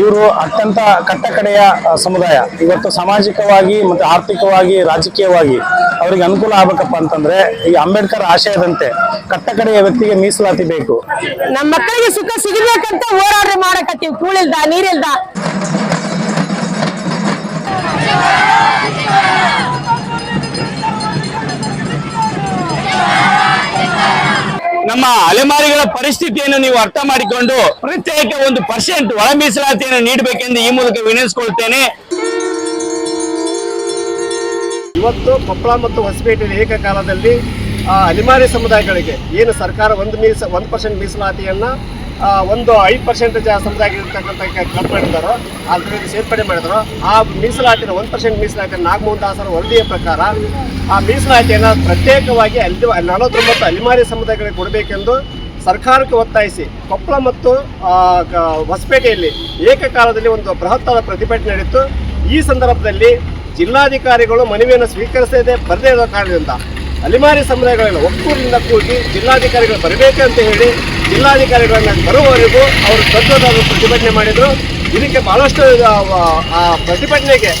ಇವರು ಅತ್ಯಂತ ಕಟ್ಟಕಡೆಯ ಸಮುದಾಯ. ಇವತ್ತು ಸಾಮಾಜಿಕವಾಗಿ ಮತ್ತೆ ಆರ್ಥಿಕವಾಗಿ, ರಾಜಕೀಯವಾಗಿ ಅವರಿಗೆ ಅನುಕೂಲ ಆಗ್ಬೇಕಪ್ಪ ಅಂತಂದ್ರೆ ಈ ಅಂಬೇಡ್ಕರ್ ಆಶಯದಂತೆ ಕಟ್ಟಕಡೆಯ ವ್ಯಕ್ತಿಗೆ ಮೀಸಲಾತಿ ಬೇಕು. ನಮ್ಮ ಮಕ್ಕಳಿಗೆ ಸುಖ ಸಿಗಬೇಕಂತ ಹೋರಾಟ ಮಾಡಕತ್ತೀವಿ. ಕೂಳಿಲ್ದ, ನೀರಿಲ್ದ. ನಮ್ಮ ಅಲೆಮಾರಿಗಳ ಪರಿಸ್ಥಿತಿಯನ್ನು ನೀವು ಅರ್ಥ ಮಾಡಿಕೊಂಡು ಪ್ರತ್ಯೇಕ ಒಂದು ಪರ್ಸೆಂಟ್ ಒಳ ಮೀಸಲಾತಿಯನ್ನು ನೀಡಬೇಕೆಂದು ಈ ಮೂಲಕ ವಿನಂತಿಸಿಕೊಳ್ತೇನೆ. ಇವತ್ತು ಕೊಪ್ಪಳ ಮತ್ತು ಹೊಸಪೇಟೆಯಲ್ಲಿ ಏಕಕಾಲದಲ್ಲಿ ಆ, ಅಲಿಮಾರಿ ಸಮುದಾಯಗಳಿಗೆ ಏನು ಸರ್ಕಾರ ಒಂದು ಮೀಸ ಒಂದು ಪರ್ಸೆಂಟ್ ಮೀಸಲಾತಿಯನ್ನ ಒಂದು ಐದು ಪರ್ಸೆಂಟ್ ಸಮುದಾಯಗಳಿರ್ತಕ್ಕಂಥ ಕ್ಲಬ್ ಮಾಡಿದಾರೋ ಅದರಲ್ಲಿ ಸೇರ್ಪಡೆ ಮಾಡಿದಾರೋ ಆ ಮೀಸಲಾತಿನ ಒಂದು ಪರ್ಸೆಂಟ್ ಮೀಸಲಾತಿಯನ್ನು ನಾಗಮೋಹನ್ ದಾಸರ ವರದಿಯ ಪ್ರಕಾರ ಆ ಮೀಸಲಾತಿಯನ್ನು ಪ್ರತ್ಯೇಕವಾಗಿ ಅಲ್ಲಿ ನಲವತ್ತೊಂಬತ್ತು ಅಲಿಮಾರಿ ಸಮುದಾಯಗಳಿಗೆ ಕೊಡಬೇಕೆಂದು ಸರ್ಕಾರಕ್ಕೆ ಒತ್ತಾಯಿಸಿ ಕೊಪ್ಪಳ ಮತ್ತು ಹೊಸಪೇಟೆಯಲ್ಲಿ ಏಕಕಾಲದಲ್ಲಿ ಒಂದು ಬೃಹತ್ತಾದ ಪ್ರತಿಭಟನೆ ನಡೆಯಿತು. ಈ ಸಂದರ್ಭದಲ್ಲಿ ಜಿಲ್ಲಾಧಿಕಾರಿಗಳು ಮನವಿಯನ್ನು ಸ್ವೀಕರಿಸದೆ ಬರದೇ ಇರೋ ಕಾರಣದಿಂದ ಅಲಿಮಾರಿ ಸಮುದಾಯಗಳನ್ನು ಒಕ್ಕೂರಿನಿಂದ ಕೂಡಿ ಜಿಲ್ಲಾಧಿಕಾರಿಗಳು ಬರಬೇಕು ಅಂತ ಹೇಳಿ ಜಿಲ್ಲಾಧಿಕಾರಿಗಳನ್ನ ಬರುವವರೆಗೂ ಅವರು ದೊಡ್ಡದಾದ ಪ್ರತಿಭಟನೆ ಮಾಡಿದರು. ಇದಕ್ಕೆ ಬಹಳಷ್ಟು ಆ, ಪ್ರತಿಭಟನೆಗೆ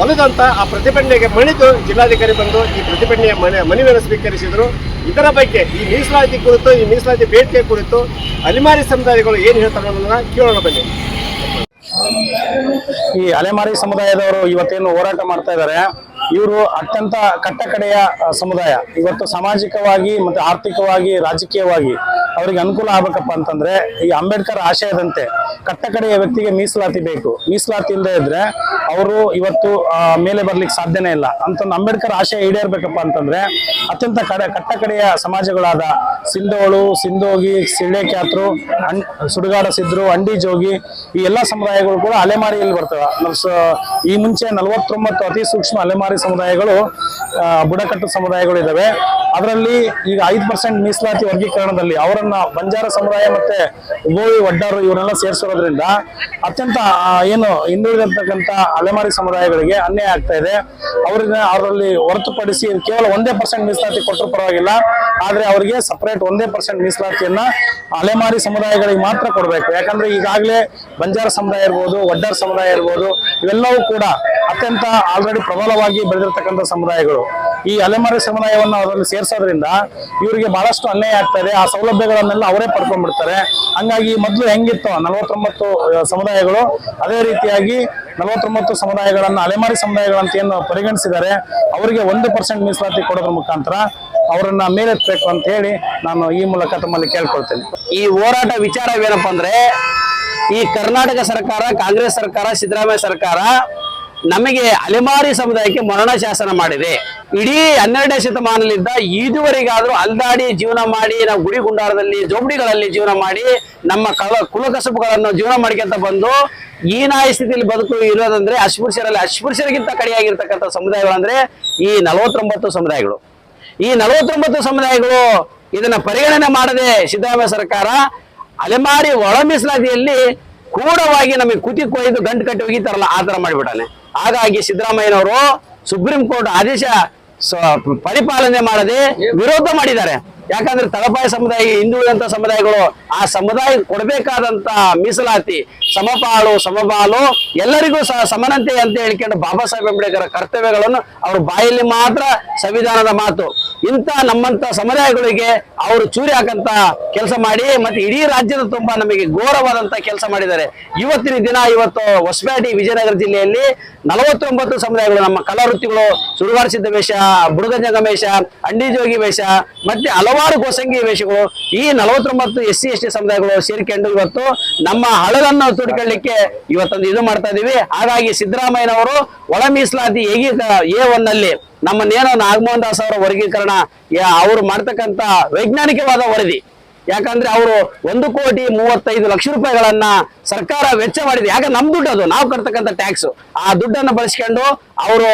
ಒಲಿದಂತ ಆ ಪ್ರತಿಭಟನೆಗೆ ಮಣಿದು ಜಿಲ್ಲಾಧಿಕಾರಿ ಬಂದು ಈ ಪ್ರತಿಭಟನೆಯ ಮನೆ ಮನವಿಯನ್ನು ಸ್ವೀಕರಿಸಿದರು. ಇದರ ಬಗ್ಗೆ ಈ ಮೀಸಲಾತಿ ಕುರಿತು ಈ ಮೀಸಲಾತಿ ಬೇಡಿಕೆ ಕುರಿತು ಅಲೆಮಾರಿ ಸಮುದಾಯಗಳು ಏನು ಹೇಳ್ತಾರೆ ಅನ್ನೋದನ್ನ ಕೇಳೋಣ ಬನ್ನಿ. ಈ ಅಲೆಮಾರಿ ಸಮುದಾಯದವರು ಇವತ್ತೇನು ಹೋರಾಟ ಮಾಡ್ತಾ ಇದ್ದಾರೆ? ಇವರು ಅತ್ಯಂತ ಕಟ್ಟಕಡೆಯ ಸಮುದಾಯ. ಇವತ್ತು ಸಾಮಾಜಿಕವಾಗಿ ಮತ್ತು ಆರ್ಥಿಕವಾಗಿ ರಾಜಕೀಯವಾಗಿ ಅವರಿಗೆ ಅನುಕೂಲ ಆಗ್ಬೇಕಪ್ಪ ಅಂತಂದ್ರೆ ಈ ಅಂಬೇಡ್ಕರ್ ಆಶಯದಂತೆ ಕಟ್ಟಕಡೆಯ ವ್ಯಕ್ತಿಗೆ ಮೀಸಲಾತಿ ಬೇಕು. ಮೀಸಲಾತಿ ಇಲ್ಲದೆ ಇದ್ರೆ ಅವರು ಇವತ್ತು ಮೇಲೆ ಬರ್ಲಿಕ್ಕೆ ಸಾಧ್ಯನೇ ಇಲ್ಲ. ಅಂತ ಅಂಬೇಡ್ಕರ್ ಆಶಯ ಈಡೇರ್ಬೇಕಪ್ಪ ಅಂತಂದ್ರೆ ಅತ್ಯಂತ ಕಡೆ, ಕಟ್ಟಕಡೆಯ ಸಮಾಜಗಳಾದ ಸಿಂಧೋಳು, ಸಿಂಧೋಗಿ ಸಿಳ್ಳೆಕ್ಯಾತ್ರು ಅಣ್ ಸುಡುಗಾಡ ಸಿದ್ರು ಅಂಡಿ ಜೋಗಿ, ಈ ಎಲ್ಲ ಸಮುದಾಯಗಳು ಕೂಡ ಅಲೆಮಾರಿಯಲ್ಲಿ ಬರ್ತವೆ. ಈ ಮುಂಚೆ ನಲವತ್ತೊಂಬತ್ತು ಅತಿ ಸೂಕ್ಷ್ಮ ಅಲೆಮಾರಿ ಸಮುದಾಯಗಳು ಬುಡಕಟ್ಟು ಸಮುದಾಯಗಳು ಇದಾವೆ ಅದರಲ್ಲಿ ಈಗ ಐದು ಪರ್ಸೆಂಟ್ ಮೀಸಲಾತಿ ವರ್ಗೀಕರಣದಲ್ಲಿ ಅವರನ್ನ ಬಂಜಾರ ಸಮುದಾಯ ಮತ್ತೆ ಗೋವಿ ಒಡ್ಡಾರು ಇವರೆಲ್ಲ ಸೇರಿಸಿರೋದ್ರಿಂದ ಅತ್ಯಂತ ಏನು ಹಿಂದುಳಿದಿರ್ತಕ್ಕಂಥ ಅಲೆಮಾರಿ ಸಮುದಾಯಗಳಿಗೆ ಅನ್ಯಾಯ ಆಗ್ತಾ ಇದೆ. ಅವ್ರನ್ನ ಅವರಲ್ಲಿ ಹೊರತುಪಡಿಸಿ ಕೇವಲ ಒಂದೇ ಪರ್ಸೆಂಟ್ ಮೀಸಲಾತಿ ಕೊಟ್ಟರು ಪರವಾಗಿಲ್ಲ. ಆದ್ರೆ ಅವರಿಗೆ ಸಪರೇಟ್ ಒಂದೇ ಪರ್ಸೆಂಟ್ ಮೀಸಲಾತಿಯನ್ನ ಅಲೆಮಾರಿ ಸಮುದಾಯಗಳಿಗೆ ಮಾತ್ರ ಕೊಡಬೇಕು. ಯಾಕಂದ್ರೆ ಈಗಾಗಲೇ ಬಂಜಾರ ಸಮುದಾಯ ಇರ್ಬೋದು ಒಡ್ಡಾರ್ ಸಮುದಾಯ ಇರ್ಬೋದು, ಇವೆಲ್ಲವೂ ಕೂಡ ಅತ್ಯಂತ ಆಲ್ರೆಡಿ ಪ್ರಬಲವಾಗಿ ಬೆಳೆದಿರ್ತಕ್ಕಂಥ ಸಮುದಾಯಗಳು. ಈ ಅಲೆಮಾರಿ ಸಮುದಾಯವನ್ನು ಅದರಲ್ಲಿ ಸೇರಿಸೋದ್ರಿಂದ ಇವರಿಗೆ ಬಹಳಷ್ಟು ಅನ್ಯಾಯ ಆಗ್ತದೆ. ಆ ಸೌಲಭ್ಯಗಳನ್ನೆಲ್ಲ ಅವರೇ ಪಡ್ಕೊಂಡ್ಬಿಡ್ತಾರೆ. ಹಂಗಾಗಿ ಮೊದಲು ಹೆಂಗಿತ್ತು ನಲವತ್ತೊಂಬತ್ತು ಸಮುದಾಯಗಳು ಅದೇ ರೀತಿಯಾಗಿ ನಲವತ್ತೊಂಬತ್ತು ಸಮುದಾಯಗಳನ್ನು ಅಲೆಮಾರಿ ಸಮುದಾಯಗಳಂತ ಏನು ಪರಿಗಣಿಸಿದ್ದಾರೆ. ಅವರಿಗೆ ಒಂದು ಪರ್ಸೆಂಟ್ ಮೀಸಲಾತಿ ಕೊಡೋದ್ರ ಮುಖಾಂತರ ಅವರನ್ನ ಮೇಲೆತ್ತಬೇಕು ಅಂತ ಹೇಳಿ ನಾನು ಈ ಮೂಲಕ ತಮ್ಮಲ್ಲಿ ಕೇಳ್ಕೊಳ್ತೇನೆ. ಈ ಹೋರಾಟ ವಿಚಾರವೇನಪ್ಪ ಅಂದ್ರೆ ಈ ಕರ್ನಾಟಕ ಸರ್ಕಾರ, ಕಾಂಗ್ರೆಸ್ ಸರ್ಕಾರ, ಸಿದ್ದರಾಮಯ್ಯ ಸರ್ಕಾರ ನಮಗೆ ಅಲೆಮಾರಿ ಸಮುದಾಯಕ್ಕೆ ಮರಣ ಶಾಸನ ಮಾಡಿದೆ. ಇಡೀ ಹನ್ನೆರಡನೇ ಶತಮಾನದಿಂದ ಇದುವರೆಗಾದ್ರೂ ಅಲ್ದಾಡಿ ಜೀವನ ಮಾಡಿ, ನಾವು ಗುಡಿ ಗುಂಡಾರದಲ್ಲಿ, ಜೋಬಡಿಗಳಲ್ಲಿ ಜೀವನ ಮಾಡಿ, ನಮ್ಮ ಕಲ, ಕುಲಕಸಬುಗಳನ್ನು ಜೀವನ ಮಾಡ್ಕೊಂತ ಬಂದು, ಈ ನಾಯಿ ಸ್ಥಿತಿಯಲ್ಲಿ ಬದುಕು ಇರೋದಂದ್ರೆ ಅಸ್ಪೃಶ್ಯರಲ್ಲಿ, ಅಸ್ಪೃಶ್ಯರಿಗಿಂತ ಕಡೆಯಾಗಿರ್ತಕ್ಕಂಥ ಸಮುದಾಯಗಳಂದ್ರೆ ಈ ನಲವತ್ತೊಂಬತ್ತು ಸಮುದಾಯಗಳು. ಈ ನಲವತ್ತೊಂಬತ್ತು ಸಮುದಾಯಗಳು ಇದನ್ನ ಪರಿಗಣನೆ ಮಾಡದೆ ಸಿದ್ದರಾಮಯ್ಯ ಸರ್ಕಾರ ಅಲೆಮಾರಿ ಒಳ ಮೀಸಲಾತಿಯಲ್ಲಿ ಕೂಡವಾಗಿ ನಮಗೆ ಕುತಿ ಕೊಯ್ದು ಗಂಟು ಕಟ್ಟಿ ಒಗಿತಾರಲ್ಲ, ಆ ಥರ ಮಾಡಿಬಿಟ್ಟಾನೆ. ಹಾಗಾಗಿ ಸಿದ್ದರಾಮಯ್ಯನವರು ಸುಪ್ರೀಂ ಕೋರ್ಟ್ ಆದೇಶ ಪರಿಪಾಲನೆ ಮಾಡದೆ ವಿರೋಧ ಮಾಡಿದ್ದಾರೆ. ಯಾಕಂದ್ರೆ ತಳಪಾಯ ಸಮುದಾಯ, ಹಿಂದುಳಿದಂತ ಸಮುದಾಯಗಳು ಆ ಸಮುದಾಯ ಕೊಡಬೇಕಾದಂತ ಮೀಸಲಾತಿ ಸಮಪಾಲು ಸಮಬಾಲು ಎಲ್ಲರಿಗೂ ಸಹ ಸಮಾನತೆ ಅಂತ ಹೇಳ್ಕೊಂಡು ಬಾಬಾ ಸಾಹೇಬ್ ಅಂಬೇಡ್ಕರ್ ಕರ್ತವ್ಯಗಳನ್ನು ಅವ್ರ ಬಾಯಲ್ಲಿ ಮಾತ್ರ ಸಂವಿಧಾನದ ಮಾತು. ಇಂಥ ನಮ್ಮಂತ ಸಮುದಾಯಗಳಿಗೆ ಅವರು ಚೂರಿ ಹಾಕಂತ ಕೆಲಸ ಮಾಡಿ ಮತ್ತೆ ಇಡೀ ರಾಜ್ಯದ ತುಂಬಾ ನಮಗೆ ಘೋರವಾದಂತ ಕೆಲಸ ಮಾಡಿದ್ದಾರೆ. ಇವತ್ತಿನ ದಿನ ಇವತ್ತು ಹೊಸಪೇಟೆ ವಿಜಯನಗರ ಜಿಲ್ಲೆಯಲ್ಲಿ ನಲವತ್ತೊಂಬತ್ತು ಸಮುದಾಯಗಳು ನಮ್ಮ ಕಲಾವೃತ್ತಿಗಳು ಸುಡುಗಾರ ಸಿದ್ಧ ವೇಷ ಬುಡಗಂಜಂಗ ವೇಷ ಅಂಡಿಜೋಗಿ ವೇಷ, ಮತ್ತೆ ಹಲವಾರು ಗೋಸಂಗಿ ವೇಷಗಳು, ಈ ನಲವತ್ತೊಂಬತ್ತು ಎಸ್ ಸಿ, ಎಸ್ ಟಿ ಸಮುದಾಯಗಳು ಸೇರಿಕೊಂಡು ಇವತ್ತು ನಮ್ಮ ಹಳಗನ್ನು ತುಡ್ಕೊಳ್ಳಿಕ್ಕೆ ಇವತ್ತೊಂದು ಇದು ಮಾಡ್ತಾ ಇದೀವಿ. ಹಾಗಾಗಿ ಸಿದ್ದರಾಮಯ್ಯನವರು ಒಳ ಮೀಸಲಾತಿ ಹೇಗೆ ಎ ಒನ್ನಲ್ಲಿ ನಮ್ಮನ್ನೇನೋ ನಾಗಮೋಹನ್ ದಾಸ್ ಅವರ ವರ್ಗೀಕರಣ ಅವರು ಮಾಡ್ತಕ್ಕಂತ ವೈಜ್ಞಾನಿಕವಾದ ವರದಿ. ಯಾಕಂದ್ರೆ ಅವರು ಒಂದು ಕೋಟಿ ಮೂವತ್ತೈದು ಲಕ್ಷ ರೂಪಾಯಿಗಳನ್ನ ಸರ್ಕಾರ ವೆಚ್ಚ ಮಾಡಿದೆ. ಯಾಕಂದ್ರೆ ನಮ್ ದುಡ್ಡು ಅದು, ನಾವು ಕಟ್ತಕ್ಕಂಥ ಟ್ಯಾಕ್ಸ್. ಆ ದುಡ್ಡನ್ನು ಬಳಸ್ಕೊಂಡು ಅವರು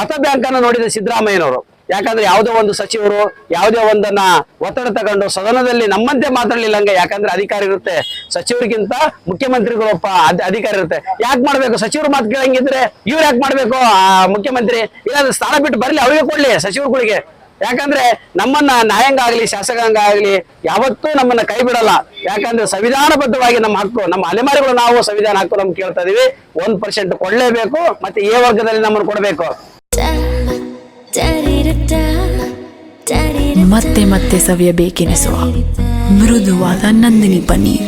ಮತ ಬ್ಯಾಂಕ್ ಅನ್ನು ನೋಡಿದ ಸಿದ್ದರಾಮಯ್ಯನವರು. ಯಾಕಂದ್ರೆ ಯಾವುದೋ ಒಂದು ಸಚಿವರು, ಯಾವುದೇ ಒಂದನ್ನ ಒತ್ತಡ ತಗೊಂಡು ಸದನದಲ್ಲಿ ನಮ್ಮಂತೆ ಮಾತಾಡ್ಲಿಲ್ಲ ಹಂಗೆ. ಯಾಕಂದ್ರೆ ಅಧಿಕಾರಿ ಇರುತ್ತೆ ಸಚಿವರಿಗಿಂತ ಮುಖ್ಯಮಂತ್ರಿಗಳು ಒಬ್ಬ ಅದ್- ಅಧಿಕಾರ ಇರುತ್ತೆ. ಯಾಕೆ ಮಾಡ್ಬೇಕು? ಸಚಿವರು ಮಾತು ಕೇಳಂಗಿದ್ರೆ ಇವ್ರು ಯಾಕೆ ಮಾಡ್ಬೇಕು? ಆ ಮುಖ್ಯಮಂತ್ರಿ ಇಲ್ಲಾಂದ್ರೆ ಸ್ಥಾನ ಬಿಟ್ಟು ಬರ್ಲಿ, ಅವ್ರಿಗೆ ಕೊಡ್ಲಿ ಸಚಿವರುಗಳಿಗೆ. ಯಾಕಂದ್ರೆ ನಮ್ಮನ್ನ ನ್ಯಾಯಾಂಗ ಆಗ್ಲಿ, ಶಾಸಕಾಂಗ ಆಗ್ಲಿ, ಯಾವತ್ತೂ ನಮ್ಮನ್ನ ಕೈ ಬಿಡಲ್ಲ. ಯಾಕಂದ್ರೆ ಸಂವಿಧಾನಬದ್ಧವಾಗಿ ನಮ್ಮ ಹಕ್ಕು, ನಮ್ಮ ಅಲೆಮಾರಿಗಳು ನಾವು ಸಂವಿಧಾನ ಹಕ್ಕು ನಮ್ಗೆ ಕೇಳ್ತಾ ಇದೀವಿ. ಒಂದ್ ಪರ್ಸೆಂಟ್ ಕೊಡ್ಲೇಬೇಕು, ಮತ್ತೆ ಎ ವರ್ಗದಲ್ಲಿ ನಮ್ಮನ್ನು ಕೊಡಬೇಕು. ಮತ್ತೆ ಮತ್ತೆ ಸವಿಯಬೇಕೆನಿಸುವ ಮೃದುವಾದ ನಂದಿನಿ ಪನ್ನೀರ್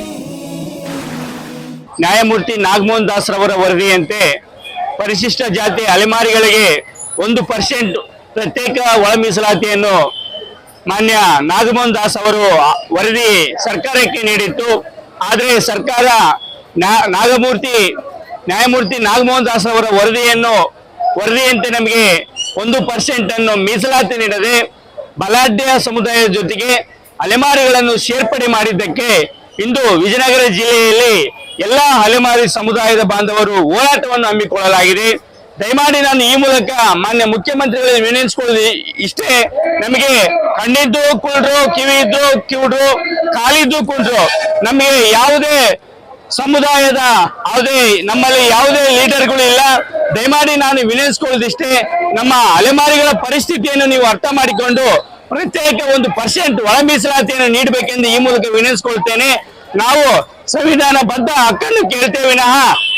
ನ್ಯಾಯಮೂರ್ತಿ ನಾಗಮೋಹನ್ ದಾಸ್ ರವರ ವರದಿಯಂತೆ ಪರಿಶಿಷ್ಟ ಜಾತಿ ಅಲೆಮಾರಿಗಳಿಗೆ ಒಂದು ಪರ್ಸೆಂಟ್ ಪ್ರತ್ಯೇಕ ಒಳ ಮೀಸಲಾತಿಯನ್ನು ಮಾನ್ಯ ನಾಗಮೋಹನ್ ದಾಸ್ ಅವರು ವರದಿ ಸರ್ಕಾರಕ್ಕೆ ನೀಡಿತ್ತು. ಆದರೆ ಸರ್ಕಾರ ನಾಗಮೂರ್ತಿ ನ್ಯಾಯಮೂರ್ತಿ ನಾಗಮೋಹನ್ ದಾಸ್ ಅವರ ವರದಿಯನ್ನು ವರದಿಯಂತೆ ನಮಗೆ ಒಂದು ಪರ್ಸೆಂಟ್ ಅನ್ನು ಮೀಸಲಾತಿ ನೀಡದೆ ಬಲಾಢ್ಯ ಸಮುದಾಯದ ಜೊತೆಗೆ ಅಲೆಮಾರಿಗಳನ್ನು ಸೇರ್ಪಡೆ ಮಾಡಿದ್ದಕ್ಕೆ ಇಂದು ವಿಜಯನಗರ ಜಿಲ್ಲೆಯಲ್ಲಿ ಎಲ್ಲ ಅಲೆಮಾರಿ ಸಮುದಾಯದ ಬಾಂಧವರು ಹೋರಾಟವನ್ನು ಹಮ್ಮಿಕೊಳ್ಳಲಾಗಿದೆ. ದಯಮಾಡಿ ನಾನು ಈ ಮೂಲಕ ಮಾನ್ಯ ಮುಖ್ಯಮಂತ್ರಿಗಳಿಗೆ ವಿನಂತಿಸಿಕೊಳ್ಳಿ ಇಷ್ಟೇ ನಮಗೆ ಕಣ್ಣಿದ್ದು ಕುಳ್ರು ಕಿವಿಯಿದ್ದು ಕಿವುಡ್ರು ಕಾಲಿದ್ದು ಕುಂಡ್ರು. ನಮಗೆ ಯಾವುದೇ ಸಮುದಾಯದ ಯಾವುದೇ ನಮ್ಮಲ್ಲಿ ಯಾವುದೇ ಲೀಡರ್ಗಳು ಇಲ್ಲ. ದಯಮಾಡಿ ನಾನು ವಿನಯಿಸ್ಕೊಳ್ಳೋದಿಷ್ಟೇ ನಮ್ಮ ಅಲೆಮಾರಿಗಳ ಪರಿಸ್ಥಿತಿಯನ್ನು ನೀವು ಅರ್ಥ ಮಾಡಿಕೊಂಡು ಪ್ರತ್ಯೇಕ ಒಂದು ಪರ್ಸೆಂಟ್ ಒಳ ಮೀಸಲಾತಿಯನ್ನು ನೀಡಬೇಕೆಂದು ಈ ಮೂಲಕ ವಿನಂತಿಸಿಕೊಳ್ತೇನೆ ನಾವು ಸಂವಿಧಾನ ಬದ್ಧ ಹಕ್ಕನ್ನು ಕೇಳ್ತೇವೆ ವಿನಃ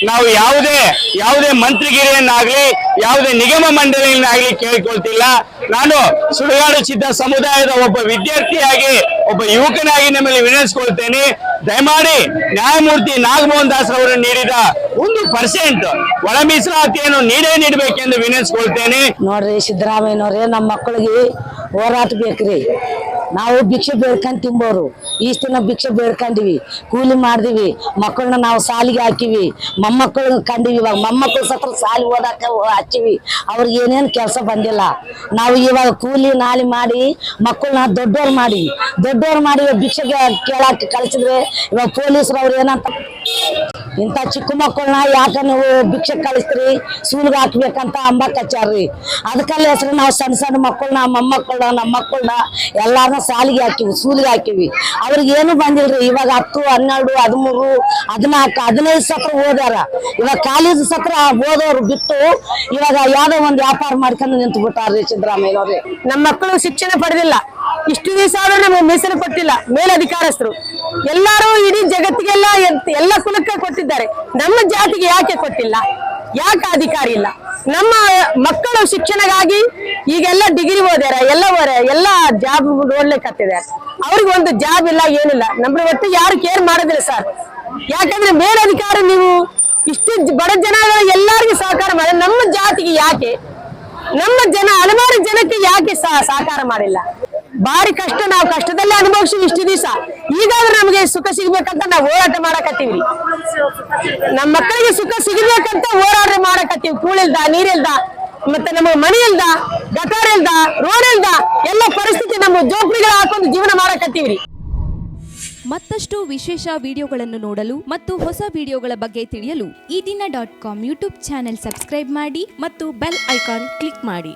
ನಾವು ಯಾವುದೇ ಯಾವುದೇ ಮಂತ್ರಿಗಿರಿಯನ್ನಾಗ್ಲಿ, ಯಾವುದೇ ನಿಗಮ ಮಂಡಳಿಯನ್ನಾಗ್ಲಿ ಕೇಳಿಕೊಳ್ತಿಲ್ಲ. ನಾನು ಸುಡುಗಾಡು ಸಮುದಾಯದ ಒಬ್ಬ ವಿದ್ಯಾರ್ಥಿಯಾಗಿ, ಒಬ್ಬ ಯುವಕನಾಗಿ ನಿಮ್ಮಲ್ಲಿ ವಿನಂತಿಸಿಕೊಳ್ತೇನೆ. ದಯಮಾಡಿ ನ್ಯಾಯಮೂರ್ತಿ ನಾಗಮೋಹನ್ ದಾಸ್ ಅವರು ನೀಡಿದ ಒಂದು ಪರ್ಸೆಂಟ್ ಒಳ ಮೀಸಲಾತಿಯನ್ನು ನೀಡೇ ನೀಡಬೇಕೆಂದು ವಿನಂತಿಸಿಕೊಳ್ತೇನೆ. ನೋಡ್ರಿ ಸಿದ್ದರಾಮಯ್ಯನವ್ರೆ, ನಮ್ಮ ಮಕ್ಕಳಿಗೆ ಹೋರಾಟ ಬೇಕ್ರಿ. ನಾವು ಭಿಕ್ಷೆ ಬೇಡ್ಕೊಂಡ್ ತಿಂಬೋರು ಇಷ್ಟು ದಿನ ಭಿಕ್ಷೆ ಬೇಡ್ಕೊಂಡಿವಿ. ಕೂಲಿ ಮಾಡಿದಿವಿ. ಮಕ್ಕಳನ್ನ ನಾವು ಸಾಲಿಗೆ ಹಾಕಿವಿ. ಮೊಮ್ಮಕ್ಕಳು ಕಂಡಿವಿ ಇವಾಗ. ಮೊಮ್ಮಕ್ಕಳು ಸತ್ರ ಸಾಲಿ ಓದಾಕ ಹಚ್ಚಿವಿ. ಅವ್ರಿಗೆ ಏನೇನು ಕೆಲಸ ಬಂದಿಲ್ಲ. ನಾವು ಇವಾಗ ಕೂಲಿ ನಾಲಿ ಮಾಡಿ ಮಕ್ಕಳನ್ನ ದೊಡ್ಡವ್ರು ಮಾಡಿ. ದೊಡ್ಡವ್ರು ಮಾಡಿ ಭಿಕ್ಷೆಗೆ ಕೇಳಕ್ಕೆ ಕಳಿಸಿದ್ರೆ ಇವಾಗ ಪೊಲೀಸರು ಅವ್ರು ಏನಂತ ಇಂಥ ಚಿಕ್ಕ ಮಕ್ಕಳನ್ನ ಯಾಕ ನೀವು ಭಿಕ್ಷೆ ಕಳಿಸ್ತೀರಿ? ಸೂಲ್ಗೆ ಹಾಕ್ಬೇಕಂತ ಅಂಬ ಕಚ್ಚಾರ್ರಿ. ಅದಕ್ಕಲ್ಲ ಹೆಸರು ನಾವು ಸಣ್ಣ ಸಣ್ಣ ಮಕ್ಕಳನ್ನ, ಮೊಮ್ಮಕ್ಕಳನ್ನ ನಮ್ಮ ಮಕ್ಕಳನ್ನ ಎಲ್ಲಾರನ್ನ ಸಾಲಿಗೆ ಹಾಕಿವಿ, ಸೂಲಿಗೆ ಹಾಕಿವಿ. ಅವ್ರಿಗೆ ಏನು ಬಂದಿಲ್ರಿ? ಇವಾಗ ಹತ್ತು, ಹನ್ನೆರಡು, ಹದಿಮೂರು, ಹದಿನಾಲ್ಕು, ಹದಿನೈದು ಸತ್ರ ಓದ್ಯಾರ. ಇವಾಗ ಕಾಲೇಜು ಸತ್ರ ಓದೋರು ಬಿಟ್ಟು ಇವಾಗ ಯಾವ್ದೋ ಒಂದು ವ್ಯಾಪಾರ ಮಾಡ್ಕೊಂಡು ನಿಂತು ಬಿಟ್ಟಾರ್ರಿ ಸಿದ್ದರಾಮಯ್ಯನವ್ರಿ. ನಮ್ಮ ಮಕ್ಕಳು ಶಿಕ್ಷಣ ಪಡೆದಿಲ್ಲ. ಇಷ್ಟು ದಿವಸ ಆದ್ರೂ ನಮಗೆ ಮೀಸಲು ಕೊಟ್ಟಿಲ್ಲ ಮೇಲಧಿಕಾರಸ್ಥರು. ಎಲ್ಲರೂ ಇಡೀ ಜಗತ್ತಿಗೆಲ್ಲ ಎಲ್ಲ ಕುಲಕ್ಕೆ ಕೊಟ್ಟಿದ್ದಾರೆ. ನಮ್ಮ ಜಾತಿಗೆ ಯಾಕೆ ಕೊಟ್ಟಿಲ್ಲ? ಯಾಕೆ ಅಧಿಕಾರಿ ಇಲ್ಲ? ನಮ್ಮ ಮಕ್ಕಳು ಶಿಕ್ಷಣಗಾಗಿ ಈಗೆಲ್ಲ ಡಿಗ್ರಿ ಓದ್ಯಾರ, ಎಲ್ಲ ಓದ್ಯಾರ, ಎಲ್ಲ ಜಾಬ್ ನೋಡ್ಲಿಕ್ಕತ್ತಿದ್ದಾರೆ ಅವ್ರಿಗೆ ಒಂದು ಜಾಬ್ ಇಲ್ಲ, ಏನಿಲ್ಲ. ನಮ್ಮ ಒಟ್ಟು ಯಾರು ಕೇರ್ ಮಾಡೋದಿಲ್ಲ ಸರ್ ಯಾಕಂದ್ರೆ ಮೇಲಧಿಕಾರಿ ನೀವು ಇಷ್ಟು ಬಡ ಜನ ಎಲ್ಲರಿಗೂ ಸಹಕಾರ ಮಾಡಿ, ನಮ್ಮ ಜಾತಿಗೆ ಯಾಕೆ? ನಮ್ಮ ಜನ, ಹಲವಾರು ಜನಕ್ಕೆ ಯಾಕೆ ಸಹ ಸಹಕಾರ ಮಾಡಿಲ್ಲ? ಬಾರಿ ಕಷ್ಟ, ನಾವು ಕಷ್ಟದಲ್ಲೇ ಅನುಭವಿಸಿ ಇಷ್ಟು ದಿವಸ. ಈಗಾದ್ರೂ ನಮಗೆ ಸುಖ ಸಿಗ್ಬೇಕಂತ ನಾವು ಹೋರಾಟ ಮಾಡಕತ್ತೀವಿ. ನಮ್ಮ ಮಕ್ಕಳಿಗೆ ಸುಖ ಸಿಗಬೇಕಂತ ಹೋರಾಟ ಮಾಡಕತ್ತೀವಿ. ಕೂಳಿಲ್ದ, ನೀರಿಲ್ದ, ಮತ್ತೆ ನಮ್ಮ ಮನೆ ಇಲ್ದ ಗಟಾರ ಇಲ್ದ ರೋಡ್ ಇಲ್ದ ಎಲ್ಲ ಪರಿಸ್ಥಿತಿ ನಮ್ಮ ಜೋಪಡಿಗಳ ಹಾಕೊಂಡು ಜೀವನ ಮಾಡಕತ್ತೀವಿ ಮತ್ತಷ್ಟು ವಿಶೇಷ ವಿಡಿಯೋಗಳನ್ನು ನೋಡಲು ಮತ್ತು ಹೊಸ ವಿಡಿಯೋಗಳ ಬಗ್ಗೆ ತಿಳಿಯಲು Ee Dina dot com YouTube channel subscribe ಮಾಡಿ ಮತ್ತು ಬೆಲ್ ಐಕಾನ್ ಕ್ಲಿಕ್ ಮಾಡಿ.